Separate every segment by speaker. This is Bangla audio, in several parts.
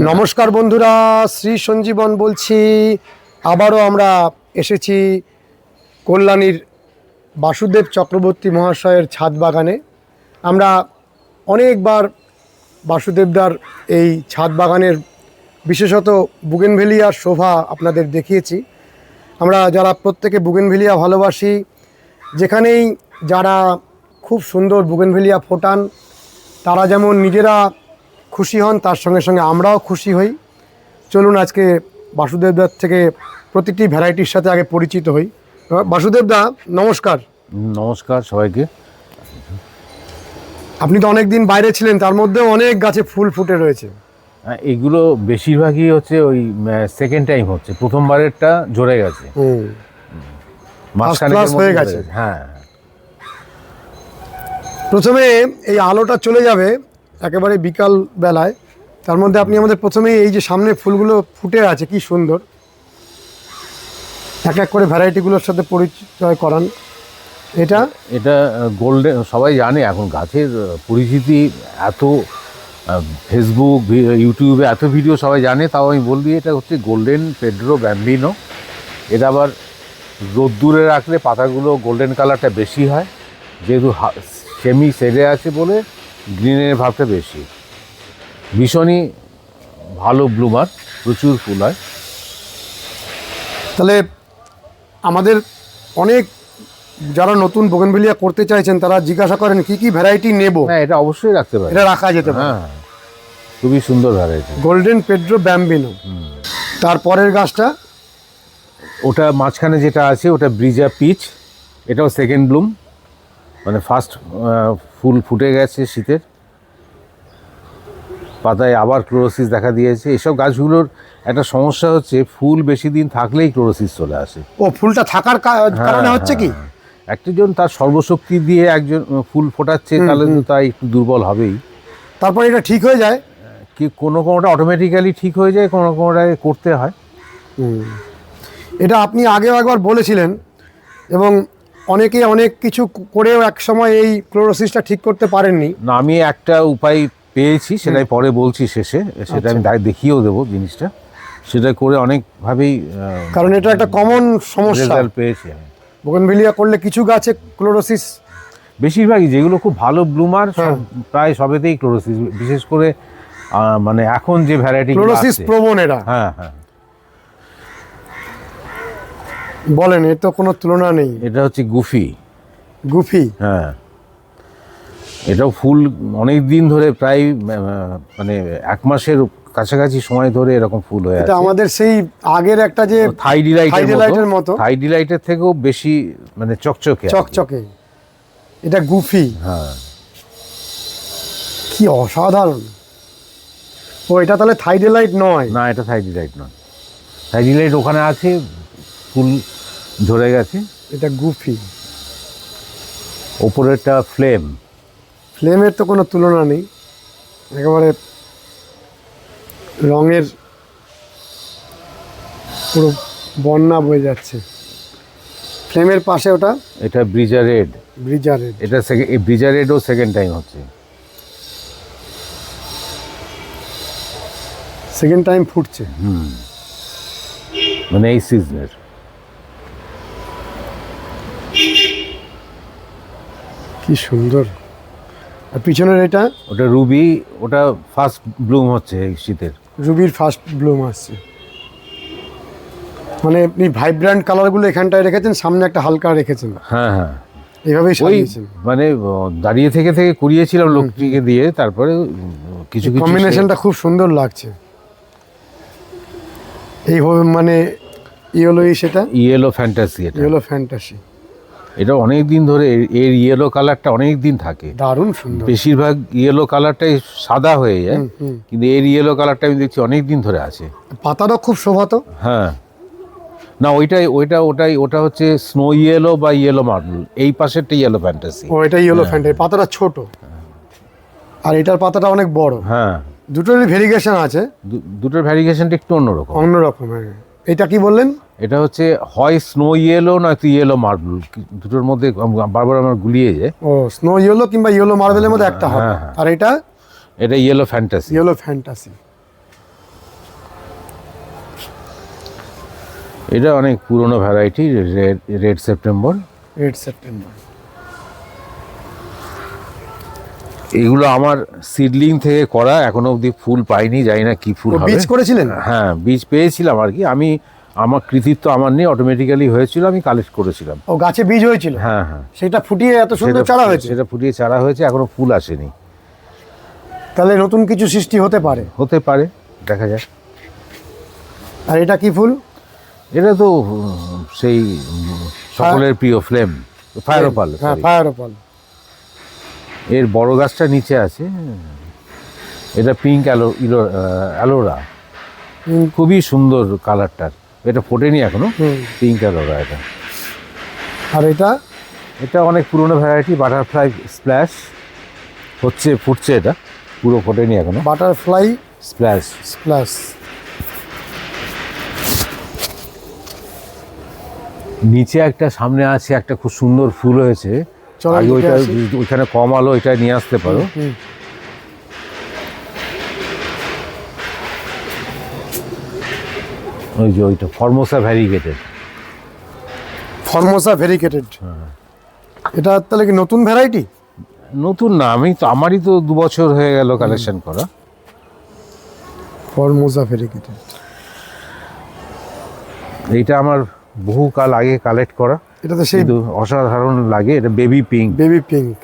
Speaker 1: নমস্কার বন্ধুরা, শ্রী সঞ্জীবন বলছি। আবারও আমরা এসেছি কল্যাণীর বাসুদেব চক্রবর্তী মহাশয়ের ছাদ বাগানে। আমরা অনেকবার বাসুদেবদার এই ছাদ বাগানের বিশেষত বুগেনভেলিয়ার শোভা আপনাদের দেখিয়েছি। আমরা যারা প্রত্যেকে বুগেনভেলিয়া ভালোবাসি, যেখানেই যারা খুব সুন্দর বুগেনভেলিয়া ফোটান, তারা যেমন নিজেরা খুশি হন তার সঙ্গে সঙ্গে আমরাও খুশি হই। চলুন আজকে বাসুদেবদার থেকে প্রতিটি ভ্যারাইটির সাথে আগে পরিচিত হই। বাসুদেবদা নমস্কার।
Speaker 2: নমস্কার সবাইকে।
Speaker 1: আপনি তো অনেক দিন বাইরে ছিলেন তার মধ্যেও অনেক গাছে ফুল ফুটে রয়েছে।
Speaker 2: হ্যাঁ, এগুলো বেশিরভাগই হচ্ছে ওই সেকেন্ড টাইম হচ্ছে। প্রথমবারেরটা জোরে গেছে।
Speaker 1: হয়ে গেছে।
Speaker 2: হ্যাঁ।
Speaker 1: প্রথমে এই আলোটা চলে যাবে একেবারে বিকাল বেলায়। তার মধ্যে আপনি আমাদের প্রথমেই এই যে সামনে ফুলগুলো ফুটে আছে, কি সুন্দর। এক এক করে ভ্যারাইটিগুলোর সাথে পরিচয় করান। এটা?
Speaker 2: এটা গোল্ডেন সবাই জানে এখন গাছের পরিচিতি এত ফেসবুক ইউটিউবে এত ভিডিও সবাই জানে, তাও আমি বলবি এটা হচ্ছে গোল্ডেন পেড্রো ব্যাম্বিনো। এটা আবার রোদ্দুরে রাখলে পাতাগুলো গোল্ডেন কালারটা বেশি হয়, যেহেতু সেমি সেরে আছে বলে গ্রিনের ভাবটা বেশি। ভীষণই ভালো ব্লুমার প্রচুর ফুল হয়।
Speaker 1: তাহলে আমাদের অনেক যারা নতুন বোগেনভিলিয়া করতে চাইছেন তারা জিজ্ঞাসা করেন কি কি ভ্যারাইটি নেব?
Speaker 2: হ্যাঁ এটা অবশ্যই রাখতে পারে
Speaker 1: এটা রাখা যেতে পারে।
Speaker 2: হ্যাঁ খুবই সুন্দর ভ্যারাইটি
Speaker 1: গোল্ডেন পেড্রো ব্যাম্বিনো তারপরের গাছটা?
Speaker 2: ওটা মাঝখানে যেটা আছে ওটা ব্রিজা পিচ এটাও সেকেন্ড ব্লুম মানে ফার্স্ট ফুল ফুটে গেছে শীতের। পাতায় আবার ক্লোরোসিস দেখা দিয়েছে। এসব গাছগুলোর একটা সমস্যা হচ্ছে ফুল বেশি দিন থাকলেই ক্লোরোসিস চলে আসে।
Speaker 1: ও ফুলটা থাকার কারণে হচ্ছে কি?
Speaker 2: একজন তার সর্বশক্তি দিয়ে একজন ফুল ফোটাচ্ছে তাহলে তো তাই একটু দুর্বল হবেই।
Speaker 1: তারপর এটা ঠিক হয়ে যায়?
Speaker 2: কি কোনো কোনোটা অটোমেটিক্যালি ঠিক হয়ে যায় কোনো কোনোটা করতে হয়।
Speaker 1: এটা আপনি আগেও একবার বলেছিলেন এবং অনেকে অনেক কিছু করেও এক সময় এই ক্লোরোসিসটা ঠিক করতে পারেননি।
Speaker 2: না আমি একটা উপায় পেয়েছি সেটাই পরে বলছি শেষে সেটা আমি দা- দেখিয়েও দেবো জিনিসটা। সেটা করে অনেকভাবেই
Speaker 1: কারণ এটা একটা কমন সমস্যা।
Speaker 2: পেয়েছি আমি।
Speaker 1: বোগেনভিলিয়া করলে কিছু গাছে ক্লোরোসিস
Speaker 2: বেশিরভাগই যেগুলো খুব ভালো ব্লুমার প্রায় সবেতেই ক্লোরোসিস বিশেষ করে মানে এখন যে ভ্যারাইটি
Speaker 1: ক্লোরোসিস প্রবণ এরা।
Speaker 2: হ্যাঁ হ্যাঁ।
Speaker 1: বলেন এর তো কোনো তুলনা নেই।
Speaker 2: এটা হচ্ছে গুফি।
Speaker 1: গুফি?
Speaker 2: হ্যাঁ। এটাও ফুল অনেক দিন ধরে প্রায় মানে এক মাসের কাছাকাছি সময় ধরে এরকম ফুল হয়ে
Speaker 1: এটা
Speaker 2: আছে।
Speaker 1: আমাদের সেই আগের একটা যে
Speaker 2: থাই ডিলাইটের
Speaker 1: থাইডিলাইটের
Speaker 2: মতো।
Speaker 1: মতো।
Speaker 2: থাই ডিলাইটের থেকেও বেশি মানে চকচকে
Speaker 1: চকচকে। এটা গুফি।
Speaker 2: হ্যাঁ।
Speaker 1: কি অসাধারণ। ও এটা তাহলে থাইডেলাইট নয়।
Speaker 2: না এটা থাই ডিলাইট নয়। থাইডিলাইট ওখানে আছে ফুল ঝরে গেছে?
Speaker 1: এটা গুফি।
Speaker 2: ওপরেরটা ফ্লেম।
Speaker 1: ফ্লেমের তো কোনো তুলনা নেই। একেবারে রঙের পুরো বন্যা বয়ে যাচ্ছে। ফ্লেমের পাশে ওটা
Speaker 2: এটা ব্রিজা রেড।
Speaker 1: Breeza
Speaker 2: red. এটা এই ব্রিজা রেডও সেকেন্ড টাইম হচ্ছে।
Speaker 1: সেকেন্ড টাইম ফুটছে। হুম।
Speaker 2: মানে এই সিজনের
Speaker 1: কি সুন্দর। আর পিছনের এটা?
Speaker 2: ওটা রুবি ওটা ফার্স্ট ব্লুম হচ্ছে এই শীতের।
Speaker 1: রুবির ফার্স্ট ব্লুম আসছে। মানে আপনি ভাইব্র্যান্ট কালারগুলো এখানটায় রেখেছেন সামনে একটা হালকা রেখেছেন।
Speaker 2: হ্যাঁ হ্যাঁ।
Speaker 1: এইভাবেই
Speaker 2: ওই
Speaker 1: সাজিয়েছেন।
Speaker 2: মানে দাঁড়িয়ে থেকে থেকে কুড়িয়েছিলাম লোকটিকে দিয়ে তারপরে কিছু কিছু
Speaker 1: কম্বিনেশনটা খুব সুন্দর লাগছে। এই মানে ই সেটা?
Speaker 2: ইয়েলো ফ্যান্টাসি এটা।
Speaker 1: ই হলো ফ্যান্টাসি
Speaker 2: এটা অনেক দিন ধরে এর- ইয়েলো কালারটা অনেক দিন থাকে।
Speaker 1: দারুণ সুন্দর।
Speaker 2: বেশিরভাগ ইয়েলো কালারটাই সাদা হয়ে যায় কিন্তু এর ইয়েলো কালারটা আমি দেখছি অনেক দিন ধরে আছে।
Speaker 1: পাতাটা খুব শোভাতো
Speaker 2: হ্যাঁ। না ওইটাই ওইটা ওটাই ওটা হচ্ছে স্নো ইয়েলো বা ইয়েলো মার্বেল এই পাশেরটা ইয়েলো ফ্যান্টাসি
Speaker 1: ও এটা ইয়েলো ফ্যান্টাসি পাতাটা ছোট। আর এটার পাতাটা অনেক বড়।
Speaker 2: হ্যাঁ।
Speaker 1: দুটোরই ভেরিগেশন আছে।
Speaker 2: দুটোর ভ্যারিগেশনটা একটু অন্যরকম।
Speaker 1: অন্য রকমের এটা কি বললেন?
Speaker 2: এটা হচ্ছে হয় স্নো ইয়েলো নয়তো ইয়েলো মার্বেল দুটোর মধ্যে বারবার আমার গুলিয়ে যায়।
Speaker 1: ও স্নো ইয়েলো কিংবা ইয়েলো মার্বেলের মধ্যে একটা হয়।
Speaker 2: হ্যাঁ, হ্যাঁ।
Speaker 1: আর এটা?
Speaker 2: এটা ইয়েলো ফ্যান্টাসি
Speaker 1: ইয়েলো ফ্যান্টাসি
Speaker 2: এটা অনেক পুরনো variety red September
Speaker 1: red September
Speaker 2: এগুলো আমার সিডলিং থেকে করা এখনও অবধি ফুল পাইনি জানি না কি ফুল হবে।
Speaker 1: বীজ করেছিলেন?
Speaker 2: হ্যাঁ বীজ পেয়েছিলাম আর কি। আমি আমার কৃতিত্ব আমার নেই অটোমেটিক্যালি হয়েছিল আমি কালেক্ট করেছিলাম।
Speaker 1: ও গাছে বীজ হয়েছিল?
Speaker 2: হ্যাঁ হ্যাঁ।
Speaker 1: সেটা ফুটিয়ে এত সুন্দর চারা হয়েছে?
Speaker 2: সেটা ফুটিয়ে চারা হয়েছে এখনও ফুল আসেনি।
Speaker 1: তাহলে নতুন কিছু সৃষ্টি হতে পারে।
Speaker 2: হতে পারে দেখা যাক।
Speaker 1: আর এটা কি ফুল?
Speaker 2: এটা তো সেই সকলের প্রিয় ফ্লেম ফায়ারোপাল
Speaker 1: হ্যাঁ ফায়ার ওপাল
Speaker 2: এর বড় গাছটা নিচে আছে। এটা পিঙ্ক অ্যালো ইলো অ্যালোরা খুবই সুন্দর কালারটার এটা ফোটেনি
Speaker 1: এখনও?
Speaker 2: পিঙ্ক অ্যালোরা এটা।
Speaker 1: আর এটা?
Speaker 2: এটা অনেক পুরনো ভ্যারাইটি বাটারফ্লাই স্প্ল্যাশ হচ্ছে ফুটছে এটা। পুরো ফোটেনি এখনও।
Speaker 1: বাটারফ্লাই
Speaker 2: স্প্ল্যাশ
Speaker 1: স্প্ল্যাশ
Speaker 2: নিচে একটা সামনে আছে একটা খুব সুন্দর ফুল হয়েছে। আগে ওইটা ওইখানে কম আলো ওইটা নিয়ে আসতে পারো। ওই যে ওইটা ফর্মোসা ভ্যারিগেটেড
Speaker 1: ফর্মোসা ভেরিকেটেড এটা তাহলে কি নতুন ভ্যারাইটি
Speaker 2: নতুন না আমি তো আমারই তো দু বছর হয়ে গেল কালেকশন করা।
Speaker 1: ফর্মোসা ভেরিকেটেড
Speaker 2: এইটা আমার বহু কাল আগে কালেক্ট করা।
Speaker 1: এটা তো সেই
Speaker 2: অসাধারণ লাগে এটা বেবি পিঙ্ক
Speaker 1: বেবি পিঙ্ক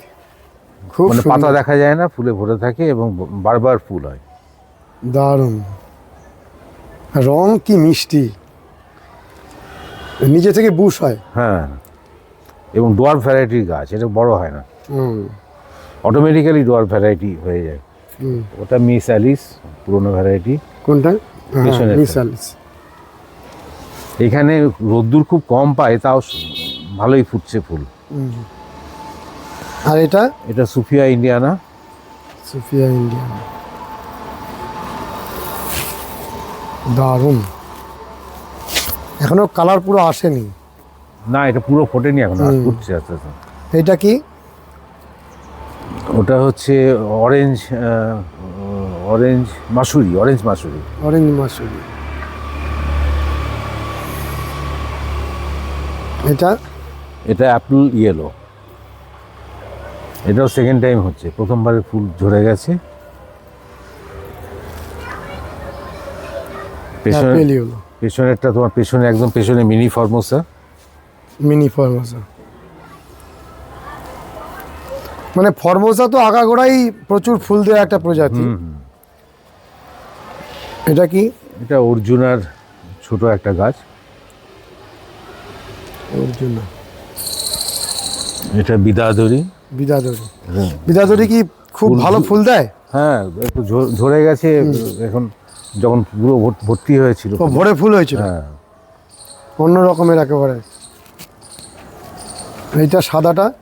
Speaker 1: খুব
Speaker 2: মানে পাতা দেখা যায় না ফুলে ভরে থাকে এবং বারবার ফুল হয়।
Speaker 1: দারুণ। রং কি মিষ্টি। নিচে থেকে বুশ হয়।
Speaker 2: হ্যাঁ। এবং ডোয়ার ভ্যারাইটির গাছ এটা বড় হয় না। অটোমেটিক্যালি ডোয়ার ভ্যারাইটি হয়ে যায়। ওটা মিস অ্যালিস পুরোনো ভ্যারাইটি
Speaker 1: কোনটা? Miss Alice.
Speaker 2: এখানে রোদ্দুর খুব কম পায় তাও ভালোই ফুটছে ফুল।
Speaker 1: আর এটা?
Speaker 2: এটা সুফিয়া ইন্ডিয়ানা।
Speaker 1: সুফিয়া ইন্ডিয়ান। দারুণ। এখনও কালার পুরো আসেনি।
Speaker 2: না এটা পুরো ফোটেনি এখন ফুটছে আস্তে আস্তে।
Speaker 1: এটা কি?
Speaker 2: ওটা হচ্ছে orange orange Mussoorie orange Mussoorie.
Speaker 1: Orange Mussoorie. এটা?
Speaker 2: এটা অ্যাপল ইয়েলো এটাও সেকেন্ড টাইম হচ্ছে। প্রথমবারে ফুল ঝরে গেছে। পেছনে পেছনেরটা তোমার পেছনে একদম পেছনে মিনি ফর্মোসা
Speaker 1: মিনি ফর্মোসা মানে ফর্মোসা তো আগাগোড়াই প্রচুর ফুল দেওয়া একটা প্রজাতি। এটা কি?
Speaker 2: এটা অর্জুনার ছোট একটা গাছ।
Speaker 1: ওর জন্য
Speaker 2: এটা বিদাধরি
Speaker 1: বিদাদরি। বিদাদরি কি খুব ভালো ফুল দেয়?
Speaker 2: হ্যাঁ একটু ঝরে গেছে এখন যখন পুরো ভর- ভর্তি হয়েছিল।
Speaker 1: ভরে ফুল হয়েছিল?
Speaker 2: হ্যাঁ।
Speaker 1: অন্য রকমের একেবারে। এইটা সাদাটা?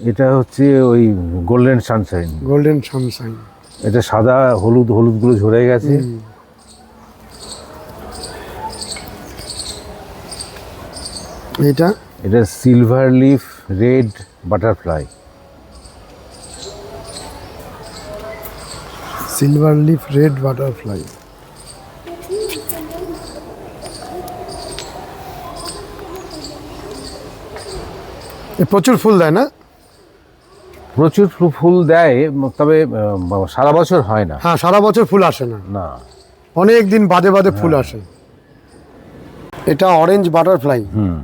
Speaker 2: এটা হচ্ছে ওই গোল্ডেন সানশাইন।
Speaker 1: Golden Sunshine.
Speaker 2: এটা সাদা হলুদ হলুদগুলো ঝরে গেছে।
Speaker 1: এটা
Speaker 2: এটা silver leaf red butterfly.
Speaker 1: Silver leaf red butterfly. প্রচুর ফুল দেয় না?
Speaker 2: প্রচুর ফুল দেয় তবে সারা বছর হয় না।
Speaker 1: হ্যাঁ সারা বছর ফুল আসে না।
Speaker 2: না।
Speaker 1: অনেক দিন বাদে বাদে ফুল আসে। এটা অরেঞ্জ বাটারফ্লাই।
Speaker 2: হুম।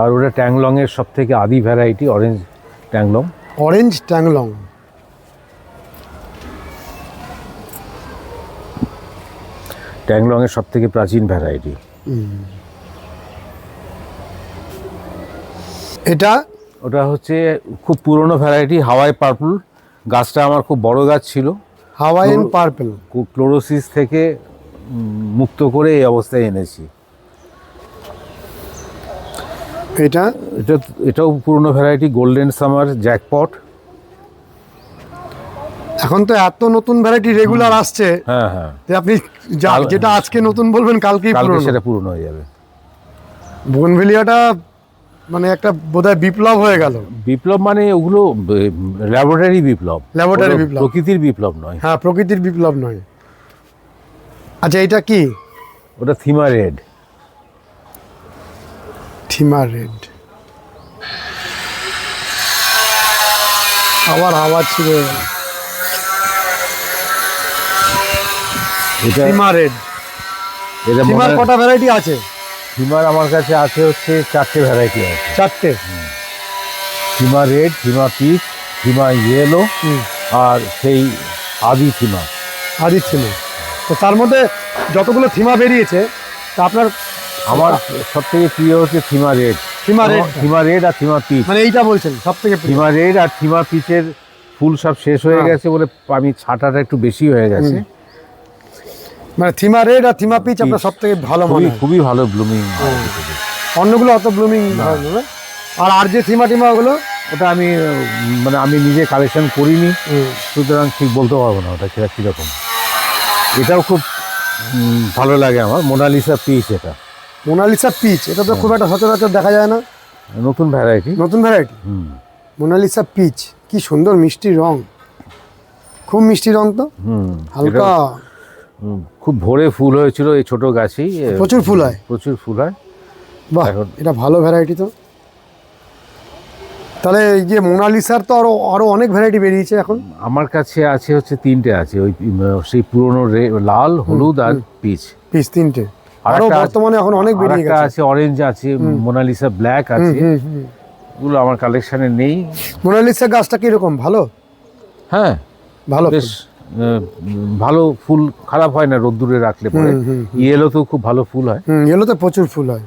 Speaker 2: আর ওটা ট্যাংলং এর সব থেকে আদি ভ্যারাইটি অরেঞ্জ ট্যাংলং।
Speaker 1: অরেঞ্জ ট্যাংলং।
Speaker 2: ট্যাংলং এর সব থেকে প্রাচীন ভ্যারাইটি
Speaker 1: এটা?
Speaker 2: ওটা হচ্ছে খুব পুরনো ভ্যারাইটি হাওয়াই পার্পল গাছটা আমার খুব বড় গাছ ছিল।
Speaker 1: হাওয়াইন পার্পল
Speaker 2: ক্লোরোসিস থেকে মুক্ত করে এই অবস্থায় এনেছি।
Speaker 1: এটা?
Speaker 2: এটা এটাও পুরনো ভ্যারাইটি গোল্ডেন সামার জ্যাকপট
Speaker 1: এখন তো এত নতুন ভ্যারাইটি রেগুলার আসছে।
Speaker 2: হ্যাঁ হ্যাঁ।
Speaker 1: আপনি যেটা আজকে নতুন বলবেন কালকেই
Speaker 2: কালকে
Speaker 1: পুরনো।
Speaker 2: সেটা পুরনো হয়ে যাবে।
Speaker 1: বোনভেলিয়াটা মানে একটা বোধহয় বিপ্লব হয়ে গেল।
Speaker 2: বিপ্লব মানে ওগুলো ল্যাবরেটরি বিপ্লব। ওগুলো
Speaker 1: বিপ্লব।
Speaker 2: প্রকৃতির বিপ্লব নয়।
Speaker 1: হ্যাঁ প্রকৃতির বিপ্লব নয়। আচ্ছা এটা কি?
Speaker 2: ওটা থিমা রেড
Speaker 1: থিমা রেড। আবার আওয়াজ ছিল
Speaker 2: এটা
Speaker 1: থিমা রেড।
Speaker 2: এটা
Speaker 1: থিমার কটা ভ্যারাইটি আছে?
Speaker 2: থিমার আমার কাছে আছে হচ্ছে চারটে ভ্যারাইটি আছে।
Speaker 1: চারটে।
Speaker 2: থিমা রেড থিমা পিচ থিমা ইয়েলো আর সেই আদি থিমা
Speaker 1: তো তার মধ্যে যতগুলো থিমা বেরিয়েছে তা আপনার
Speaker 2: আমার সব থেকে প্রিয় হচ্ছে থিমা রেড।
Speaker 1: থিমা রেড।
Speaker 2: থিমা রেড আর থিমা পিচ।
Speaker 1: মানে এইটা বলছেন সব থেকে
Speaker 2: থিমা রেড আর থিমা পিচের ফুল সব শেষ হয়ে
Speaker 1: হ্যাঁ।
Speaker 2: গেছে বলে আমি ছাটাটা একটু বেশি হয়ে গেছে।
Speaker 1: মানে থিমা রেড আর থিমা পিচ আপনার সব থেকে ভালো মনে
Speaker 2: খুবই
Speaker 1: হয়।
Speaker 2: খুবই ভালো ব্লুমিং।
Speaker 1: অন্যগুলো অত ব্লুমিং আর আর যে থিমা টিমা ওগুলো?
Speaker 2: ওটা আমি মানে আমি নিজে কালেকশন করিনি। সুতরাং ঠিক বলতে পারব না ওটা সেটা কীরকম। এটাও খুব ভালো লাগে আমার। মোনালিসা পিচ এটা।
Speaker 1: মোনালিসা পিচ এটা তো খুব একটা সচরাচর দেখা যায় না।
Speaker 2: নতুন ভ্যারাইটি
Speaker 1: নতুন ভ্যারাইটি
Speaker 2: হুম।
Speaker 1: মোনালিসা পিচ কি সুন্দর মিষ্টি রং। খুব মিষ্টি রং তো।
Speaker 2: হুম
Speaker 1: হালকা।
Speaker 2: খুব ভোরে ফুল হয়েছিল এই ছোট গাছেই।
Speaker 1: প্রচুর ফুল হয়।
Speaker 2: প্রচুর ফুল হয়।
Speaker 1: বাহ এটা ভালো ভ্যারাইটি তো। তাহলে এই যে মোনালিসার তো আরও আরও অনেক ভ্যারাইটি বেরিয়েছে এখন।
Speaker 2: আমার কাছে আছে হচ্ছে তিনটে আছে ওই সেই পুরনো লাল হলুদ আর পিচ।
Speaker 1: পিচ তিনটে।
Speaker 2: আর আরও
Speaker 1: বর্তমানে এখন অনেক বেরিয়ে গেছে।
Speaker 2: আছে অরেঞ্জ আছে মোনালিসা ব্ল্যাক আছে।
Speaker 1: হুম, হুম।
Speaker 2: আমার কালেকশনে নেই।
Speaker 1: মোনালিসা গাছটা কীরকম? ভালো?
Speaker 2: হ্যাঁ।
Speaker 1: ভালো
Speaker 2: বেশ ভালো ফুল খারাপ হয় না রোদ্দুরে রাখলে পরে। ইয়েলো তো খুব ভালো ফুল হয়।
Speaker 1: এগুলোতে প্রচুর ফুল হয়।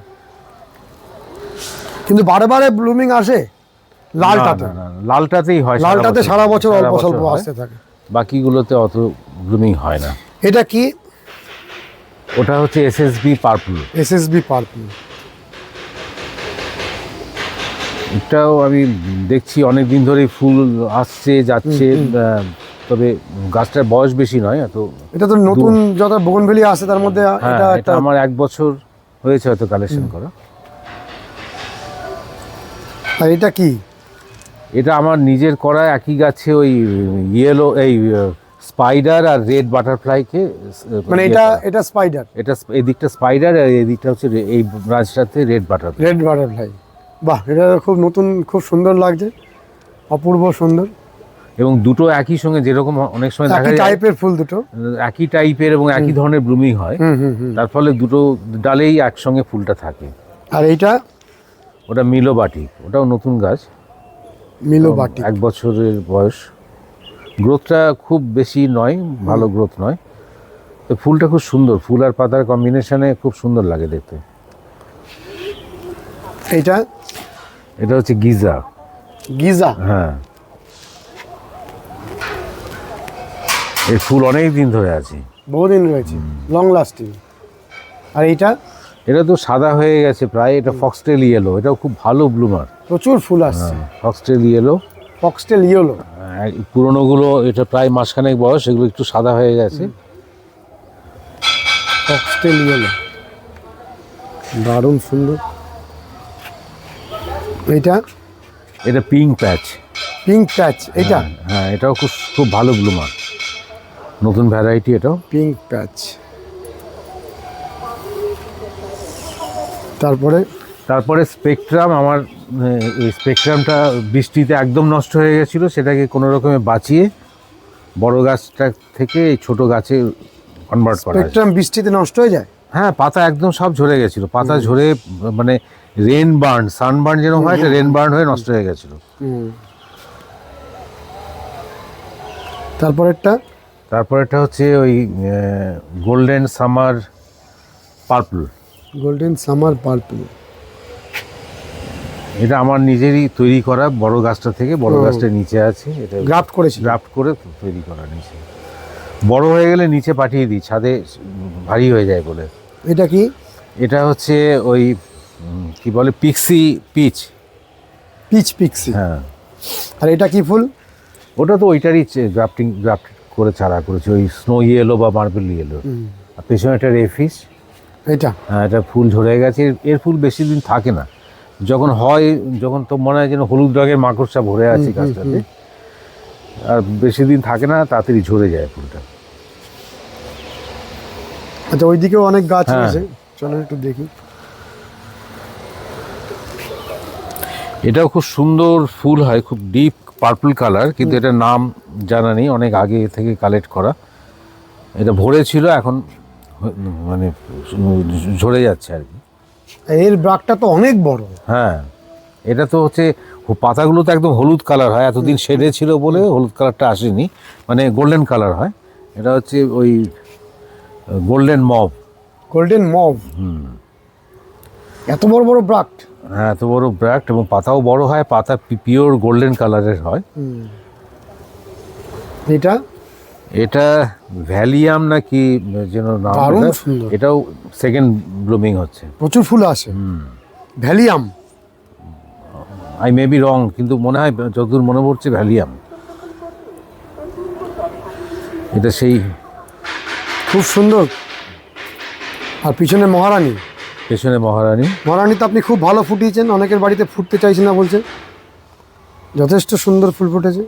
Speaker 1: কিন্তু বারে বারে ব্লুমিং আসে লালটাতে।
Speaker 2: লালটাতেই হয়
Speaker 1: লালটাতে সারা বছর অল্প স্বল্প আসতে থাকে।
Speaker 2: বাকিগুলোতে অত ব্লুমিং হয় না।
Speaker 1: এটা কি?
Speaker 2: ওটা হচ্ছে এসএসবি পার্পল
Speaker 1: এসএসবি পার্পল
Speaker 2: এটাও আমি দেখছি অনেক দিন ধরেই ফুল আসছে যাচ্ছে তবে গাছটার বয়স বেশি নয় এত
Speaker 1: এটা তো নতুন যত বোগনভেলি আছে তার মধ্যে
Speaker 2: হ্যাঁ
Speaker 1: এটা
Speaker 2: এটা
Speaker 1: একটা
Speaker 2: আমার এক বছর হয়েছে হয়তো কালেকশন করা।
Speaker 1: আর এটা কি?
Speaker 2: এটা আমার নিজের করা একই গাছে ওই ইয়েলো এই স্পাইডার আর রেড বাটারফ্লাইকে
Speaker 1: মানে এটা এটা স্পাইডার।
Speaker 2: এটা এদিকটা স্পাইডার আর এদিকটা হচ্ছে এই ব্রাঞ্চটাতে রেড বাটারফ্লাই।
Speaker 1: Red butterfly. বাহ এটা খুব নতুন খুব সুন্দর লাগছে। অপূর্ব সুন্দর।
Speaker 2: এবং দুটো একই সঙ্গে যেরকম অনেক সময় দেখা যায়
Speaker 1: টাইপের ফুল দুটো।
Speaker 2: একই টাইপের এবং একই ধরনের ব্লুমিং হয়। তার ফলে দুটো ডালেই একসঙ্গে ফুলটা থাকে।
Speaker 1: আর এইটা?
Speaker 2: ওটা মিলোবাটি। ওটাও নতুন গাছ।
Speaker 1: মিলো বাটি
Speaker 2: এক বছরের বয়স। গ্রোথটা খুব বেশি নয় ভালো গ্রোথ নয়। তো ফুলটা খুব সুন্দর ফুল আর পাতার কম্বিনেশনে খুব সুন্দর লাগে দেখতে।
Speaker 1: এটা
Speaker 2: এটা হচ্ছে গিজা।
Speaker 1: গিজা?
Speaker 2: হ্যাঁ। এই ফুল অনেক দিন ধরে আছে।
Speaker 1: বহুদিন রয়েছে লং লাস্টিং আর এইটা?
Speaker 2: এটা তো সাদা হয়ে গেছে প্রায় এটা ফক্সটেল ইয়েলো এটাও খুব ভালো ব্লুমার
Speaker 1: প্রচুর ফুল আসছে।
Speaker 2: Foxtail yellow
Speaker 1: foxtail yellow.
Speaker 2: পুরোনোগুলো এটা প্রায় মাসখানেক বয়স এগুলো একটু সাদা হয়ে গেছে।
Speaker 1: Foxtail yellow. দারুণ সুন্দর। এটা?
Speaker 2: এটা পিঙ্ক প্যাচ।
Speaker 1: পিঙ্ক প্যাচ এটা?
Speaker 2: হ্যাঁ এটাও খুব খুব ভালো ব্লুমার নতুন ভ্যারাইটি এটাও।
Speaker 1: Pink patch. তারপরে?
Speaker 2: তারপরে স্পেকট্রাম আমার স্পেকট্রামটা বৃষ্টিতে একদম নষ্ট হয়ে গেছিল সেটাকে কোনো রকমে বাঁচিয়ে বড় গাছটা থেকে এই ছোট গাছে কনভার্ট করা
Speaker 1: স্পেকট্রাম বৃষ্টিতে নষ্ট হয়ে যায়?
Speaker 2: হ্যাঁ পাতা একদম সব ঝরে গেছিল পাতা ঝরে মানে রেন বার্ন সানবার্ন যেরকম হয় রেন বার্ন হয়ে নষ্ট হয়ে গেছিল।
Speaker 1: তারপরেরটা?
Speaker 2: তারপরেটা হচ্ছে ওই golden summer purple
Speaker 1: golden summer purple
Speaker 2: এটা আমার নিজেরই তৈরি করা বড় গাছটা থেকে বড়। গাছটা নিচে আছে। এটা
Speaker 1: গ্রাফট করেছি।
Speaker 2: গ্রাফট করে তৈরি করা নিচে। বড় হয়ে গেলে নিচে পাঠিয়ে দিই ছাদে ভারী হয়ে যায় বলে।
Speaker 1: এটা কি?
Speaker 2: এটা হচ্ছে ওই কি বলে পিক্সি পিচ।
Speaker 1: Pitch Pixie.
Speaker 2: হ্যাঁ।
Speaker 1: আর এটা কি ফুল?
Speaker 2: ওটা তো ওইটারই গ্রাফটিং গ্রাফট করে চারা করেছে। ওই স্নো ইয়েলো বা মার্বেল ইয়েলো আর পেছনে একটা রেফিস
Speaker 1: এটা?
Speaker 2: হ্যাঁ এটা ফুল ঝরে গেছে। এর ফুল বেশি দিন থাকে না। যখন হয় যখন তো মনে হয় যেন হলুদ রঙের মাকড়সা ভরে আছে গাছটাতে আর বেশি দিন থাকে না তাড়াতাড়ি ঝরে যায় ফুলটা।
Speaker 1: আচ্ছা ওইদিকেও অনেক গাছ
Speaker 2: আছে
Speaker 1: রয়েছে। চলো একটু দেখি।
Speaker 2: এটাও খুব সুন্দর ফুল হয় খুব ডিপ পার্পল কালার কিন্তু এটার নাম জানা নেই অনেক আগে থেকে কালেক্ট করা। এটা ভরে ছিল এখন মানে ঝরে যাচ্ছে আর কি।
Speaker 1: এর ব্রাকটা তো অনেক বড়।
Speaker 2: হ্যাঁ এটা তো হচ্ছে পাতাগুলো তো একদম হলুদ কালার হয় এতদিন শেডে ছিল বলে হলুদ কালারটা আসেনি মানে গোল্ডেন কালার হয়। এটা হচ্ছে ওই গোল্ডেন মব।
Speaker 1: গোল্ডেন মভ এত বড় বড় ব্রাক্ট।
Speaker 2: হ্যাঁ এত বড় ব্র্যাক্ট এবং পাতাও বড় হয় পাতা পিওর গোল্ডেন কালারের হয়।
Speaker 1: এটা?
Speaker 2: এটা ভ্যালিয়াম নাকি যেন নাম। এটাও সেকেন্ড ব্লুমিং হচ্ছে।
Speaker 1: প্রচুর ফুল আসে। Valium
Speaker 2: I may be wrong কিন্তু মনে হয় যতদূর মনে পড়ছে ভ্যালিয়াম এটা সেই
Speaker 1: খুব সুন্দর। আর পিছনে মহারানী।
Speaker 2: পেছনে মহারানী।
Speaker 1: মহারানী তো আপনি খুব ভালো ফুটিয়েছেন অনেকের বাড়িতে ফুটতে চাইছে না বলছে। যথেষ্ট সুন্দর ফুল ফুটেছে।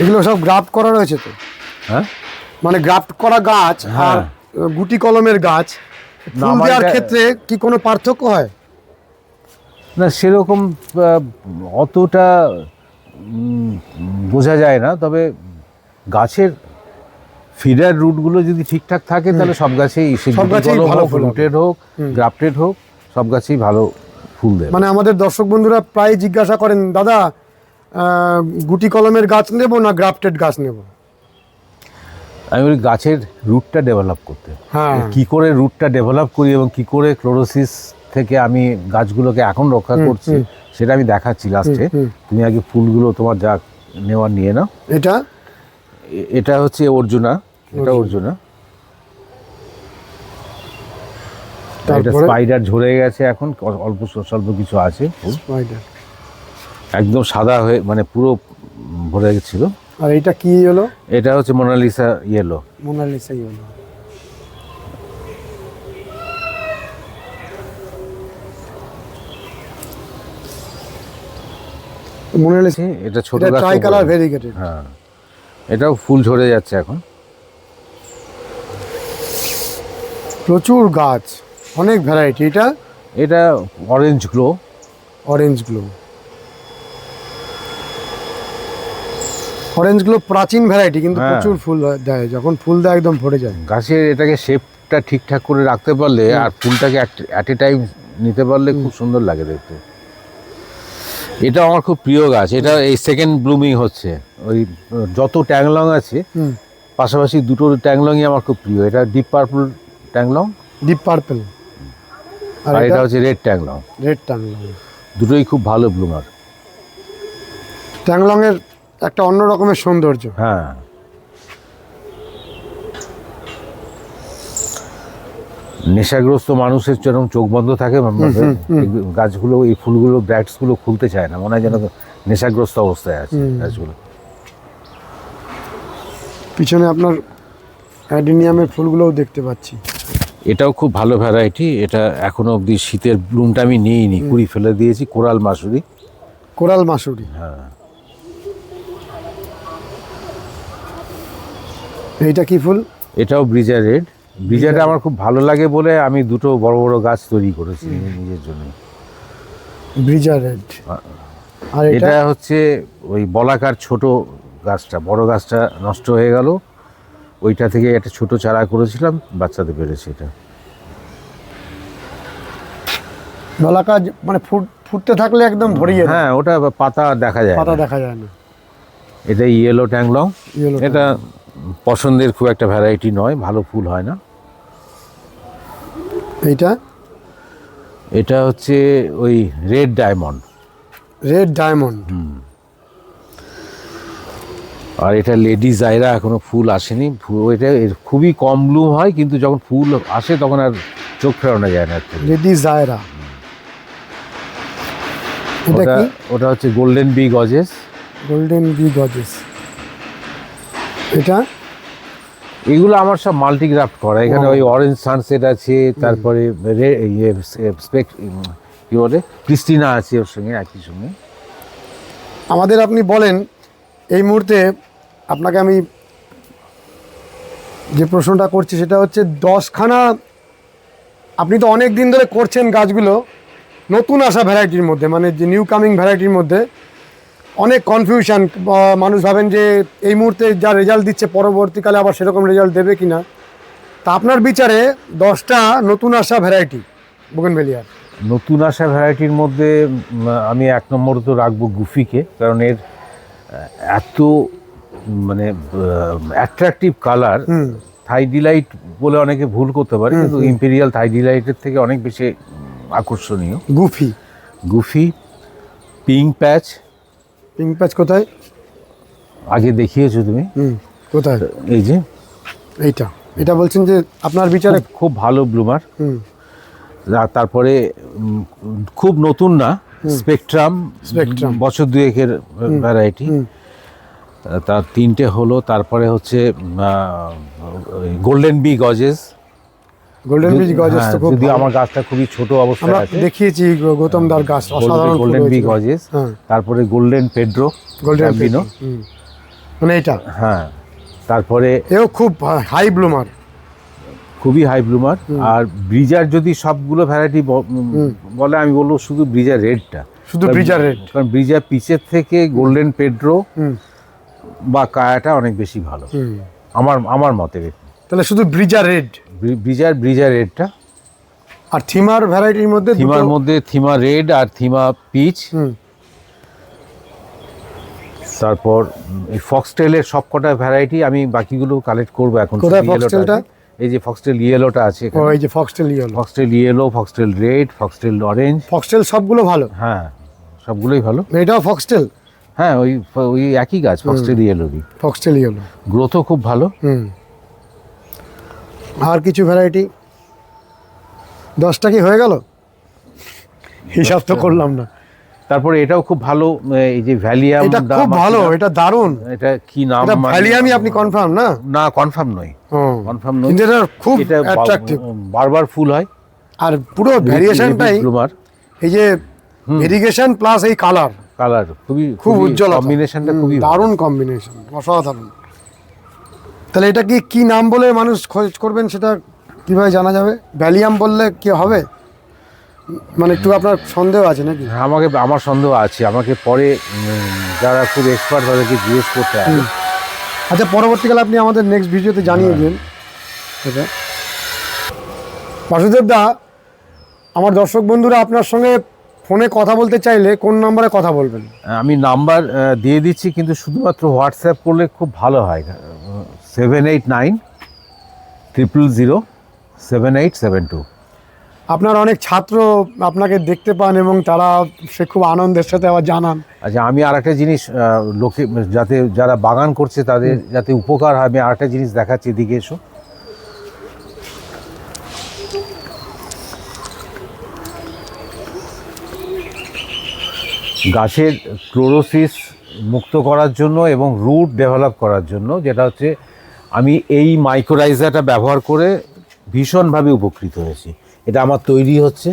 Speaker 1: এগুলো সব গ্রাফট করা রয়েছে তো।
Speaker 2: হ্যাঁ?
Speaker 1: মানে গ্রাফট করা গাছ আর
Speaker 2: হ্যাঁ।
Speaker 1: গুটি কলমের গাছ। ফুল দেওয়ার ক্ষেত্রে কি কোনো পার্থক্য হয়?
Speaker 2: না সেরকম অতটা বোঝা যায় না। তবে গাছের ফিডার রুটগুলো যদি ঠিকঠাক থাকে তাহলে সব গাছেই
Speaker 1: সব গাছেই ভালো
Speaker 2: রুটেড হোক গ্রাফটেড হোক সব গাছেই ভালো ফুল দেয়
Speaker 1: মানে আমাদের দর্শক বন্ধুরা প্রায় জিজ্ঞাসা করেন দাদা গুটি কলমের গাছ নেব না গ্রাফটেড গাছ নেব?
Speaker 2: আমি বলি গাছের রুটটা ডেভেলপ করতে।
Speaker 1: হ্যাঁ।
Speaker 2: কি করে রুটটা ডেভেলপ করি এবং কি করে ক্লোরোসিস থেকে আমি গাছগুলোকে এখন রক্ষা করছি সেটা আমি দেখাচ্ছি লাস্টে তুমি আগে ফুলগুলো তোমার যা নেওয়ার নিয়ে নাও।
Speaker 1: এটা?
Speaker 2: এটা হচ্ছে অর্জুনা। এটা অর্জুনা। এটা স্পাইডার ঝরে গেছে এখন অল্প স্বল্প কিছু আছে ফুল। একদম সাদা হয়ে মানে পুরো ভরে গেছিল।
Speaker 1: আর এটা কি হলো
Speaker 2: এটা হচ্ছে মোনালিসা ইয়েলো
Speaker 1: মোনালিসাই হলো মোনালিসা
Speaker 2: এটা ছোট গাছ
Speaker 1: ট্রাই কালার ভেরিগেটেড
Speaker 2: হ্যাঁ। এটাও ফুল ঝরে যাচ্ছে এখন।
Speaker 1: প্রচুর গাছ অনেক ভ্যারাইটি এটা
Speaker 2: এটা orange glow
Speaker 1: orange glow orange glow প্রাচীন ভ্যারাইটি কিন্তু
Speaker 2: হ্যাঁ।
Speaker 1: প্রচুর ফুল দেয় যখন ফুল দেয় একদম ভরে যায়।
Speaker 2: গাছের এটাকে শেপটা ঠিকঠাক করে রাখতে পারলে আর ফুলটাকে অ্যাট এ টাইম নিতে পারলে খুব সুন্দর লাগে দেখতে। এটা আমার খুব প্রিয় গাছ এটা এই সেকেন্ড ব্লুমিং হচ্ছে। ওই যত ট্যাংলং আছে পাশাপাশি দুটো ট্যাংলংই আমার খুব প্রিয়। এটা ডিপ পার্পল ট্যাংলং।
Speaker 1: ডিপ পার্পল আর এটা
Speaker 2: হচ্ছে রেড ট্যাংলং।
Speaker 1: রেড ট্যাংলং।
Speaker 2: দুটোই খুব ভালো ব্লুমার
Speaker 1: ট্যাংলং এর একটা অন্য রকমের সৌন্দর্য।
Speaker 2: হ্যাঁ। নেশাগ্রস্ত মানুষের যেরকম চোখ বন্ধ থাকে গাছগুলো এই ফুলগুলো ব্র্যাটসগুলো খুলতে চায় না মনে হয় যেন নেশাগ্রস্ত অবস্থায় আছে গাছগুলো।
Speaker 1: পিছনে আপনার অ্যাডিনিয়ামের ফুলগুলোও দেখতে পাচ্ছি।
Speaker 2: এটাও খুব ভালো ভ্যারাইটি এটা এখনও অবধি শীতের ব্লুমটা আমি নিইনি কুড়ি ফেলে দিয়েছি কোরাল মাসুরি।
Speaker 1: কোরাল মাসুরি।
Speaker 2: হ্যাঁ।
Speaker 1: এইটা কি ফুল?
Speaker 2: এটাও ব্রিজা রেড। ব্রিজাটা আমার খুব ভালো লাগে বলে আমি দুটো বড় বড় গাছ তৈরি করেছি নিজের জন্য।
Speaker 1: Brezza red. আর এটা?
Speaker 2: হচ্ছে ওই বলাকার ছোট গাছটা বড় গাছটা নষ্ট হয়ে গেল। ওইটা থেকে একটা ছোট চারা করেছিলাম বাচ্চাদের পেরেছে এটা।
Speaker 1: নলাকা মানে ফুট ফুটতে থাকলে একদম ভরিয়ে দেয়।
Speaker 2: হ্যাঁ ওটা পাতা দেখা যায়
Speaker 1: পাতা। দেখা যায় না।
Speaker 2: এটা ইয়েলো ট্যাংলং। এটা পছন্দের খুব একটা ভ্যারাইটি নয় ভালো ফুল হয় না।
Speaker 1: এইটা?
Speaker 2: এটা হচ্ছে ওই রেড ডায়মন্ড
Speaker 1: রেড ডায়মন্ড
Speaker 2: আর এটা লেডি জায়রা এখনও ফুল আসেনি। এটা খুবই কম ব্লুম হয় কিন্তু যখন ফুল আসে তখন আর চোখ ফেরানো যায় না।
Speaker 1: রেডি জায়রা
Speaker 2: ওটা ওটা হচ্ছে গোল্ডেন বি গজেস
Speaker 1: গোল্ডেন বি গজেস এটা?
Speaker 2: এগুলো আমার সব মাল্টিগ্রাফট করা। এখানে ওই অরেঞ্জ সানসেট আছে তারপরে ইয়ে স্পেক কি বলে? ক্রিস্টিনা আছে ওর সঙ্গে একই সঙ্গে।
Speaker 1: আমাদের আপনি বলেন এই মুহূর্তে আপনাকে আমি যে প্রশ্নটা করছি সেটা হচ্ছে দশখানা আপনি তো অনেক দিন ধরে করছেন গাছগুলো নতুন আসা ভ্যারাইটির মধ্যে মানে যে নিউ কামিং ভ্যারাইটির মধ্যে অনেক কনফিউশন মানুষ ভাবেন যে এই মুহূর্তে যা রেজাল্ট দিচ্ছে পরবর্তীকালে আবার সেরকম রেজাল্ট দেবে কি না তা আপনার বিচারে দশটা নতুন আসা ভ্যারাইটি বোগেনভেলিয়ার।
Speaker 2: নতুন আসা ভ্যারাইটির মধ্যে আমি এক নম্বর তো রাখব গুফিকে কারণ এর এত মানে অ্যাট্রাকটিভ কালার থাই ডিলাইট বলে অনেকে ভুল করতে পারে কিন্তু ইম্পেরিয়াল থাই ডিলাইটের থেকে অনেক বেশি আকর্ষণীয়।
Speaker 1: Goofy.
Speaker 2: Goofy pink patch
Speaker 1: pink patch কোথায়?
Speaker 2: আগে দেখিয়েছো তুমি।
Speaker 1: হুম কোথায়?
Speaker 2: এই যে।
Speaker 1: এইটা। এটা বলছেন যে আপনার বিচারে
Speaker 2: খুব- ভালো ব্লুমার।
Speaker 1: হুম।
Speaker 2: তারপরে খুব নতুন না স্পেকট্রাম
Speaker 1: Spectrum।
Speaker 2: বছর দুয়েকের ভ্যারাইটি তার তিনটে হলো তারপরে হচ্ছে গোল্ডেন বি গজেস।
Speaker 1: গোল্ডেন বিচ গজেস তো খুব
Speaker 2: যদি আমার গাছটা খুবই ছোট অবস্থায়
Speaker 1: আমরা
Speaker 2: আছে।
Speaker 1: দেখিয়েছি গৌতম দার গাছ অসাধারণ
Speaker 2: গোল্ডেন বি গজেস তারপরে গোল্ডেন পেড্রো
Speaker 1: গোল্ডেন
Speaker 2: Bambino।
Speaker 1: মানে এটা
Speaker 2: হ্যাঁ তারপরে
Speaker 1: এও খুব হাই ব্লুমার
Speaker 2: খুবই হাই ব্লুমার আর ব্রিজার যদি সবগুলো ভ্যারাইটি বলে আমি বলব শুধু ব্রিজার রেডটা
Speaker 1: শুধু ব্রিজার রেড
Speaker 2: কারণ ব্রিজার পিচের থেকে গোল্ডেন পেড্রো বা কায়াটা অনেক বেশি ভালো। আমার আমার মতে
Speaker 1: তাহলে শুধু ব্রিজার রেড
Speaker 2: ব্রিজার ব্রিজার রেডটা।
Speaker 1: আর থিমার ভ্যারাইটির মধ্যে
Speaker 2: থিমার মধ্যে থিমা রেড আর থিমা পিচ। তারপর এই ফক্সটেলের সবকটা ভ্যারাইটি আমি বাকিগুলো কালেক্ট করব এখন।
Speaker 1: কোথায়।
Speaker 2: এই যে ফক্সটেল ইয়েলোটা আছে
Speaker 1: এই যে foxtail yellow
Speaker 2: foxtail yellow foxtail red foxtail orange
Speaker 1: foxtail সবগুলো ভালো?
Speaker 2: হ্যাঁ সবগুলোই ভালো।
Speaker 1: এটাও ফক্সটেল?
Speaker 2: হ্যাঁ ওই ওই একই গাছ ফক্সটেল ইয়েলোরই
Speaker 1: ফক্সটেল ইয়েলো
Speaker 2: গ্রোথও খুব ভালো।
Speaker 1: হুম। আর কিছু ভ্যারাইটি দশটা কি হয়ে গেল? হিসাব তো করলাম না।
Speaker 2: তারপরে এটাও খুব ভালো এই যে ভ্যালিয়াম
Speaker 1: এটা খুব ভালো এটা দারুণ।
Speaker 2: এটা কি নাম
Speaker 1: এটা
Speaker 2: মানে-
Speaker 1: ভ্যালিয়ামই আপনি কনফার্ম না?
Speaker 2: না কনফার্ম নয়। কনফার্ম নয়।
Speaker 1: এটা খুব অ্যাট্রাকটিভ
Speaker 2: বারবার ফুল হয়।
Speaker 1: আর পুরো ভ্যারিয়েশনটাই এই যে ইরিগেশন প্লাস এই কালার
Speaker 2: কালার খুবই
Speaker 1: খুব উজ্জ্বল
Speaker 2: কম্বিনেশনটা খুবই।
Speaker 1: দারুণ কম্বিনেশন অসাধারণ। তাহলে এটা কি কি নাম বলে মানুষ খোঁজ করবেন সেটা কীভাবে জানা যাবে? ভ্যালিয়াম বললে কি হবে? মানে একটু আপনার সন্দেহ আছে নাকি?
Speaker 2: আমাকে আমার সন্দেহ আছে। আমাকে পরে যারা খুব এক্সপার্ট তাদেরকে জিজ্ঞেস করতে হবে।
Speaker 1: আচ্ছা পরবর্তীকালে আপনি আমাদের নেক্সট ভিডিওতে জানিয়ে দিন। এটা বাসুদেব দা আমার দর্শক বন্ধুরা আপনার সঙ্গে ফোনে কথা বলতে চাইলে কোন নাম্বারে কথা বলবেন?
Speaker 2: আমি নাম্বার দিয়ে দিচ্ছি কিন্তু শুধুমাত্র হোয়াটসঅ্যাপ করলে খুব ভালো হয়। Seven eight nine triple zero seven eight seven two
Speaker 1: আপনার অনেক ছাত্র আপনাকে দেখতে পান এবং তারা সে খুব আনন্দের সাথে আবার জানান।
Speaker 2: আচ্ছা আমি আর একটা জিনিস লোকে যাতে যারা বাগান করছে তাদের যাতে উপকার হয় আমি আর একটা জিনিস দেখাচ্ছি এদিকে এসো। গাছের ক্লোরোসিস মুক্ত করার জন্য এবং রুট ডেভেলপ করার জন্য যেটা হচ্ছে আমি এই মাইক্রোরাইজারটা ব্যবহার করে ভীষণভাবে উপকৃত হয়েছি। এটা আমার তৈরি হচ্ছে।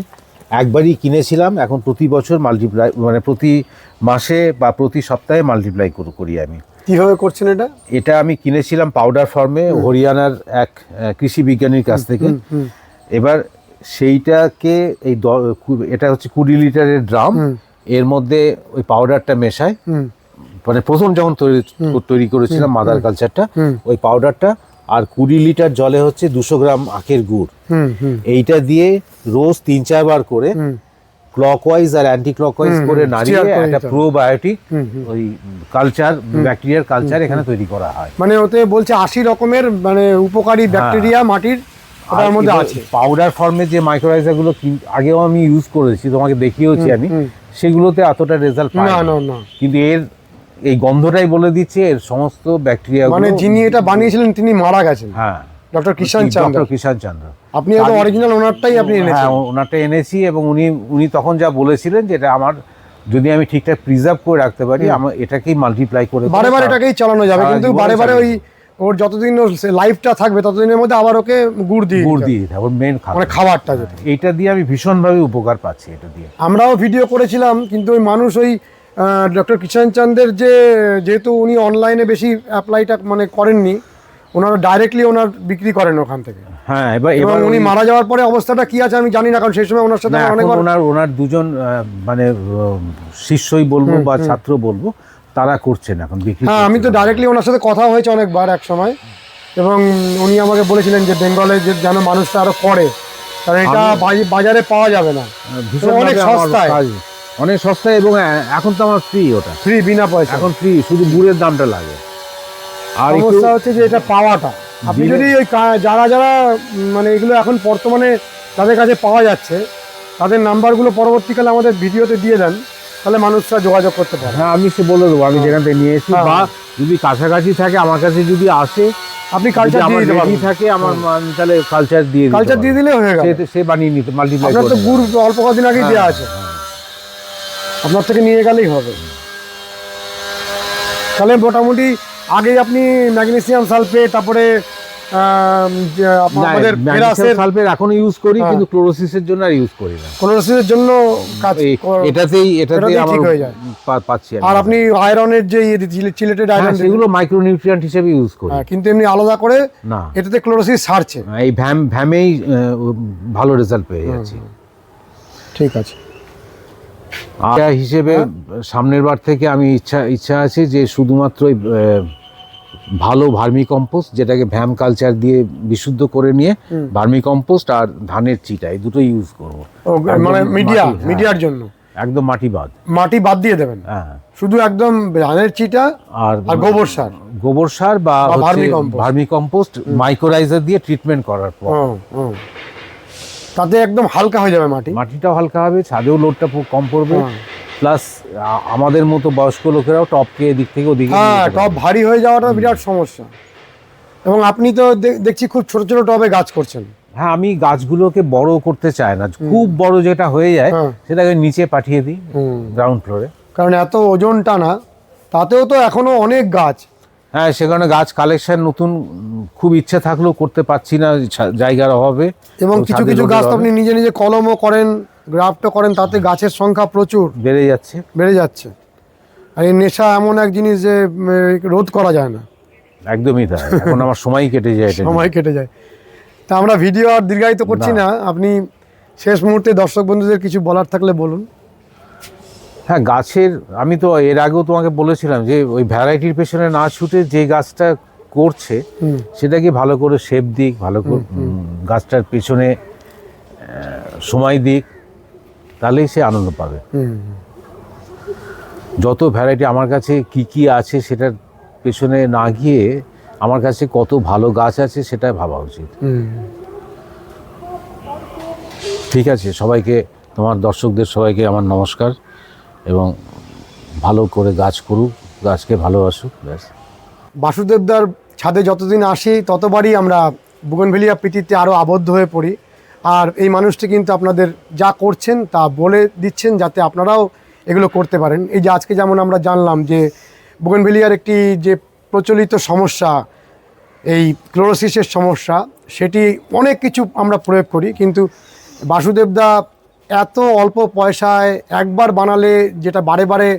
Speaker 2: একবারই কিনেছিলাম এখন প্রতি বছর মাল্টিপ্লাই মানে প্রতি মাসে বা প্রতি সপ্তাহে মাল্টিপ্লাই করি আমি।
Speaker 1: কীভাবে করছেন এটা?
Speaker 2: এটা আমি কিনেছিলাম পাউডার ফর্মে হরিয়ানার এক কৃষি বিজ্ঞানীর কাছ থেকে। এবার সেইটাকে এই এটা হচ্ছে কুড়ি লিটারের ড্রাম। এর মধ্যে ওই পাউডারটা মেশায়। মানে প্রথম যখন তৈরি করেছিলাম মাদার কালচারটা ওই পাউডারটা আর কুড়ি লিটার জলে হচ্ছে দুশো গ্রাম আখের গুড়। এইটা দিয়ে রোজ তিন চারবার করে ক্লকওয়াইজ আর অ্যান্টি ক্লকওয়াইজ করে নাড়িয়ে একটা। প্রোবায়োটিক। ওই কালচার ব্যাকটেরিয়ার কালচার এখানে তৈরি করা হয়।
Speaker 1: মানে ওতে বলছে আশি রকমের মানে উপকারী ব্যাকটেরিয়া মাটির ওটার মধ্যে আছে।
Speaker 2: পাউডার ফর্মে যে মাইক্রোরাইজারগুলো আগেও আমি ইউজ করেছি তোমাকে দেখিয়েছি আমি। সেগুলোতে এতটা রেজাল্ট পাই
Speaker 1: না
Speaker 2: না।
Speaker 1: না।
Speaker 2: কিন্তু এর এই গন্ধটাই বলে দিচ্ছে এর সমস্ত ব্যাকটেরিয়া
Speaker 1: মানে যিনি এটা বানিয়েছিলেন তিনি মারা গেছেন।
Speaker 2: হ্যাঁ।
Speaker 1: ডক্টর কিষান চান্দ
Speaker 2: ডক্টর কিষান চন্দ্র।
Speaker 1: আপনি একদম অরিজিনাল ওনারটাই আপনি এনেছেন।
Speaker 2: হ্যাঁ ওনারটা এনেছি এবং উনি উনি তখন যা বলেছিলেন যেটা আমার যদি আমি ঠিকঠাক প্রিজার্ভ করে রাখতে পারি আমার এটাকেই মাল্টিপ্লাই করে
Speaker 1: বারে বারে এটাকেই চালানো যাবে কিন্তু বারে বারে ওই ওর যতদিন লাইফটা থাকবে ততদিনের মধ্যে আবার ওকে গুড় দিয়ে
Speaker 2: গুড় দিয়ে দিতে হবে, মেন খাবার।
Speaker 1: মানে খাবারটা যেটা
Speaker 2: এইটা দিয়ে আমি ভীষণভাবে উপকার পাচ্ছি এটা দিয়ে।
Speaker 1: আমরাও ভিডিও করেছিলাম কিন্তু ওই মানুষ ওই ডক্টর কিষাণ চান্দের যে যেহেতু উনি অনলাইনে বেশি অ্যাপ্লাইটা মানে করেননি ওনারা ডাইরেক্টলি ওনার বিক্রি করেন ওখান থেকে।
Speaker 2: হ্যাঁ এবার
Speaker 1: এবং
Speaker 2: এবার
Speaker 1: উনি মারা যাওয়ার পরে অবস্থাটা কি আছে আমি জানি না কারণ সেই সময় ওনার সাথে
Speaker 2: এখন ওনার ওনার দুজন মানে শিষ্যই বলব বা ছাত্র বলব। তারা করছেন এখন বিক্রি
Speaker 1: হ্যাঁ আমি তো ডাইরেক্টলি ওনার সাথে কথা হয়েছে অনেকবার এক সময় এবং উনি আমাকে বলেছিলেন যে বেঙ্গলে যে যেন মানুষটা আরও করে কারণ এটা বাজারে পাওয়া যাবে না। অনেক সস্তায়।
Speaker 2: অনেক সস্তায় এবং এখন তো আমার ফ্রি ওটা।
Speaker 1: ফ্রি বিনা পয়সা
Speaker 2: এখন ফ্রি শুধু গুড়ের দামটা লাগে। আর
Speaker 1: সমস্যা হচ্ছে যে এটা পাওয়াটা। আপনি যদি ওই যারা যারা মানে এগুলো এখন বর্তমানে তাদের কাছে পাওয়া যাচ্ছে তাদের নাম্বারগুলো পরবর্তীকালে আমাদের ভিডিওতে দিয়ে দেন। তাহলে মানুষরা যোগাযোগ করতে পারে।
Speaker 2: হ্যাঁ আমি সে বলে দেবো আমি যেখান থেকে নিয়ে এসেছি
Speaker 1: হ্যাঁ।
Speaker 2: বা যদি কাছাকাছি থাকে আমার কাছে যদি আসে
Speaker 1: আপনি কালচার দিয়ে দিতে পারবেন।
Speaker 2: থাকে আমার আমি তাহলে কালচার দিয়ে
Speaker 1: কালচার দিয়ে দিলে হয়ে গেল।
Speaker 2: সে- বানিয়ে নিতে মাল্টিপ্লাই
Speaker 1: আপনার তো গুড় অল্প কদিন আগেই দেওয়া আছে। আপনার থেকে নিয়ে গেলেই হবে। তাহলে মোটামুটি আগে আপনি ম্যাগনেসিয়াম সালফেট তারপরে আমাদের ফেরাসের
Speaker 2: সালফেট এখনও ইউজ করি
Speaker 1: হ্যাঁ।
Speaker 2: কিন্তু ক্লোরোসিসের জন্য আর ইউজ করি না।
Speaker 1: ক্লোরোসিসের জন্য কাজ
Speaker 2: এটাতেই এটাতেই আমার
Speaker 1: হয়ে যায়।
Speaker 2: পাচ্ছি
Speaker 1: আর আপনি আয়রনের যে চিলেটেড
Speaker 2: হ্যাঁ,
Speaker 1: আয়রন
Speaker 2: সেগুলো মাইক্রোনিউট্রিয়েন্ট হিসেবে ইউজ করি।
Speaker 1: কিন্তু এমনি আলাদা করে
Speaker 2: না।
Speaker 1: এটাতে ক্লোরোসিস সারছে
Speaker 2: এই ভ্যাম ভ্যামেই ভালো রেজাল্ট পেয়ে যাচ্ছি।
Speaker 1: ঠিক আছে।
Speaker 2: আর হিসেবে
Speaker 1: হ্যাঁ।
Speaker 2: সামনের বার থেকে আমি ইচ্ছা ইচ্ছা আছে যে শুধুমাত্র ভালো ভার্মি কম্পোস্ট যেটাকে ভ্যাম কালচার দিয়ে বিশুদ্ধ করে নিয়ে ভার্মি কম্পোস্ট আর ধানের চিটা এই দুটো ইউজ করব।
Speaker 1: মানে মিডিয়া
Speaker 2: হ্যাঁ।
Speaker 1: মিডিয়ার জন্য?
Speaker 2: একদম মাটি বাদ।
Speaker 1: মাটি বাদ দিয়ে দেবেন?
Speaker 2: হ্যাঁ।
Speaker 1: শুধু একদম ধানের চিটা
Speaker 2: আর
Speaker 1: গোবর সার?
Speaker 2: গোবর সার বা
Speaker 1: ভার্মি কম্পোস্ট।
Speaker 2: মাইক্রোরাইজার দিয়ে ট্রিটমেন্ট করার পর।
Speaker 1: তাতে একদম হালকা হয়ে যাবে মাটি?
Speaker 2: মাটিটাও হালকা হবে ছাদেও লোডটা কম পড়বে। প্লাস আমাদের মতো বয়স্ক লোকেরাও টপকে এদিক থেকে ওদিকে
Speaker 1: হ্যাঁ টব ভারী হয়ে যাওয়াটা বিরাট সমস্যা। এবং আপনি তো দেখছি খুব ছোট ছোট টবে গাছ করছেন।
Speaker 2: হ্যাঁ আমি গাছগুলোকে বড় করতে চাই না। খুব বড় যেটা হয়ে যায়
Speaker 1: হ্যাঁ।
Speaker 2: সেটাকে নিচে পাঠিয়ে দিই গ্রাউন্ড ফ্লোরে
Speaker 1: কারণ এত ওজনটা না তাতেও তো এখনও অনেক গাছ।
Speaker 2: হ্যাঁ সেখানে গাছ কালেকশন নতুন খুব ইচ্ছে থাকলেও করতে পারছি না জায়গার অভাবে।
Speaker 1: এবং কিছু কিছু গাছ আপনি নিজে নিজে কলমও করেন গ্রাফটও করেন তাতে গাছের সংখ্যা প্রচুর।
Speaker 2: বেড়ে যাচ্ছে।
Speaker 1: বেড়ে যাচ্ছে। আর এই নেশা এমন এক জিনিস যে রোধ করা যায় না।
Speaker 2: একদমই তাই। এখন আমার সময় কেটে যায়
Speaker 1: সময় কেটে যায়। তা আমরা ভিডিও আর দীর্ঘায়িত করছি না। আপনি শেষ মুহূর্তে দর্শক বন্ধুদের কিছু বলার থাকলে বলুন।
Speaker 2: হ্যাঁ গাছের আমি তো এর আগেও তোমাকে বলেছিলাম যে ওই ভ্যারাইটির পেছনে না ছুটে যে গাছটা করছে। সেটাকে ভালো করে শেপ দিক ভালো করে গাছটার পেছনে সময় দিক। তাহলেই সে আনন্দ পাবে। যত ভ্যারাইটি আমার কাছে কি কি আছে সেটার পেছনে না গিয়ে আমার কাছে কত ভালো গাছ আছে সেটা ভাবা উচিত। ঠিক আছে, সবাইকে, তোমার দর্শকদের সবাইকে আমার নমস্কার এবং ভালো করে গাছ করুক, গাছকে ভালোবাসুক, ব্যাস।
Speaker 1: বাসুদেবদার ছাদে যতদিন আসি, ততবারই আমরা বুগনভেলিয়া প্রীতিতে আরও আবদ্ধ হয়ে পড়ি। আর এই মানুষটি কিন্তু আপনাদের যা করছেন তা বলে দিচ্ছেন যাতে আপনারাও এগুলো করতে পারেন। এই যে আজকে যেমন আমরা জানলাম যে বুগনভেলিয়ার একটি যে প্রচলিত সমস্যা, এই ক্লোরোসিসের সমস্যা, সেটি অনেক কিছু আমরা প্রয়োগ করি, কিন্তু বাসুদেবদা এত অল্প পয়সায় একবার বানালে যেটা বারে বারে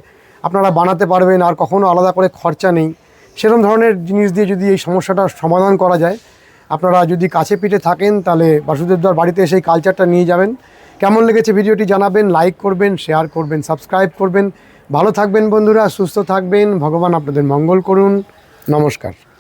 Speaker 1: আপনারা বানাতে পারবেন আর কখনো আলাদা করে খরচা নেই সেরকম ধরনের জিনিস দিয়ে যদি এই সমস্যাটার সমাধান করা যায় আপনারা যদি কাছে পিঠে থাকেন, তাহলে বাসুদেবদার বাড়িতে এসে কালচারটা নিয়ে যাবেন। কেমন লেগেছে ভিডিওটি জানাবেন লাইক করবেন শেয়ার করবেন সাবস্ক্রাইব করবেন। ভালো থাকবেন বন্ধুরা, সুস্থ থাকবেন। ভগবান আপনাদের মঙ্গল করুন। নমস্কার।